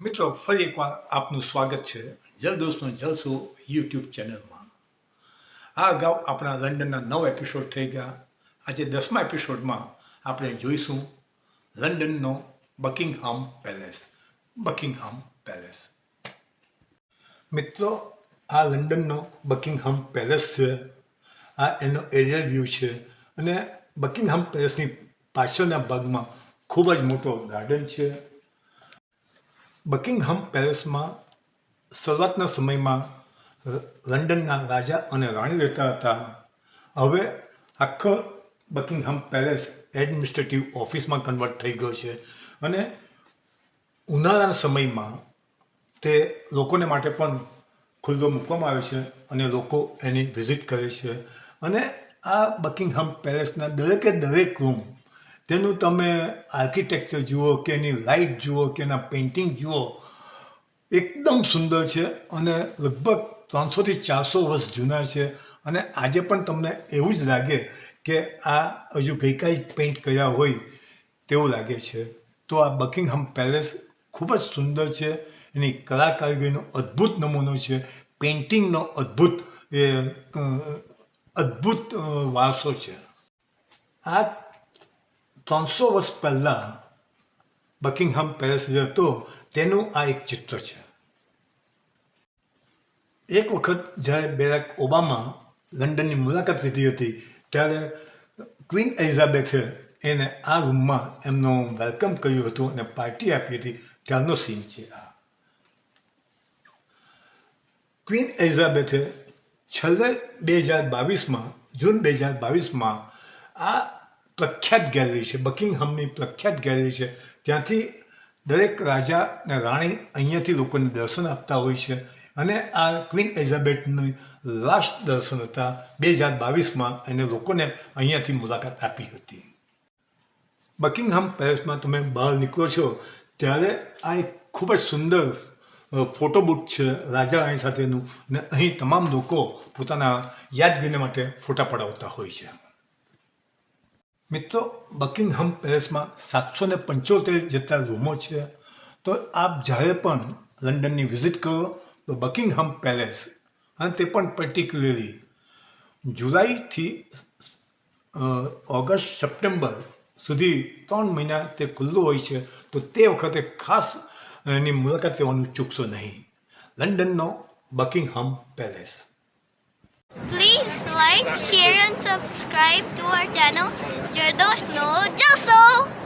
મિત્રો, ફરી એકવાર આપનું સ્વાગત છે જલદોસ્તનો જલસો યુટ્યુબ ચેનલમાં. આ અગાઉ આપણા લંડનના નવ એપિસોડ થઈ ગયા. આજે દસમા એપિસોડમાં આપણે જોઈશું લંડનનો બકિંગહામ પેલેસ બકિંગહામ પેલેસ. મિત્રો, આ લંડનનો બકિંગહામ પેલેસ છે. આ એનો એરિયલ વ્યૂ છે અને બકિંગહામ પેલેસની પાછળના ભાગમાં ખૂબ જ મોટો ગાર્ડન છે. બકિંગહામ પેલેસમાં શરૂઆતના સમયમાં લંડનના રાજા અને રાણી રહેતા હતા. હવે આખો બકિંગહામ પેલેસ એડમિનિસ્ટ્રેટિવ ઓફિસમાં કન્વર્ટ થઈ ગયો છે અને ઉનાળાના સમયમાં તે લોકોને માટે પણ ખુલ્લો મૂકવામાં આવે છે અને લોકો એની વિઝિટ કરે છે. અને આ બકિંગહામ પેલેસના દરેકે દરેક રૂમ તેનું તમે આર્કિટેક્ચર જુઓ કે એની લાઇટ જુઓ કે એના પેઇન્ટિંગ જુઓ, એકદમ સુંદર છે અને લગભગ ત્રણસોથી ચારસો વર્ષ જૂના છે. અને આજે પણ તમને એવું જ લાગે કે આ હજુ ગઈકાલે પેઇન્ટ કર્યા હોય તેવું લાગે છે. તો આ બકિંગહામ પેલેસ ખૂબ જ સુંદર છે. એની કલા કારીગરીનો અદ્ભુત નમૂનો છે. પેઇન્ટિંગનો અદ્ભુત, એ અદ્ભુત વારસો છે. આ ત્રણસો વર્ષ પહેલાં બકિંગહામ પેલેસ જે હતો, તેનું આ એક ચિત્ર છે. એક વખત જ્યારે બેરાક ઓબામા લંડનની મુલાકાત લીધી હતી, ત્યારે ક્વીન એલિઝાબેથે એને આ રૂમમાં એમનું વેલકમ કર્યું હતું અને પાર્ટી આપી હતી. ત્યારનો સીન છે આ. ક્વીન એલિઝાબેથે છેલ્લે બે હજાર બાવીસમાં, જૂન બે હજાર બાવીસમાં આ પ્રખ્યાત ગેલેરી છે, બકિંગહામની પ્રખ્યાત ગેલેરી છે. ત્યાંથી દરેક રાજા અને રાણી અહીંયાથી લોકોને દર્શન આપતા હોય છે અને આ ક્વીન એલિઝાબેથની લાસ્ટ દર્શન હતા, બે હજાર બાવીસમાં એને લોકોને અહીંયાથી મુલાકાત આપી હતી. બકિંગહામ પેલેસમાં તમે બહાર નીકળો છો, ત્યારે આ એક ખૂબ જ સુંદર ફોટો બુક છે રાજા રાણી સાથેનું ને અહીં તમામ લોકો પોતાના યાદગીરી માટે ફોટા પડાવતા હોય છે. મિત્રો બકિંગહમ પેલેસમાં સાતસો ને પંચોતેર જેટલા રૂમો છે. તો આપ જ્યારે પણ લંડનની વિઝિટ કરો તો બકિંગહમ પેલેસ અને તે પણ પર્ટિક્યુલરલી જુલાઈથી ઓગસ્ટ સપ્ટેમ્બર સુધી ત્રણ મહિના તે ખુલ્લું હોય છે. તો તે વખતે ખાસ એની મુલાકાત લેવાનું ચૂકશો નહીં. લંડનનો Buckingham Palace. Please like, share, and subscribe to our channel, Your doors know just so.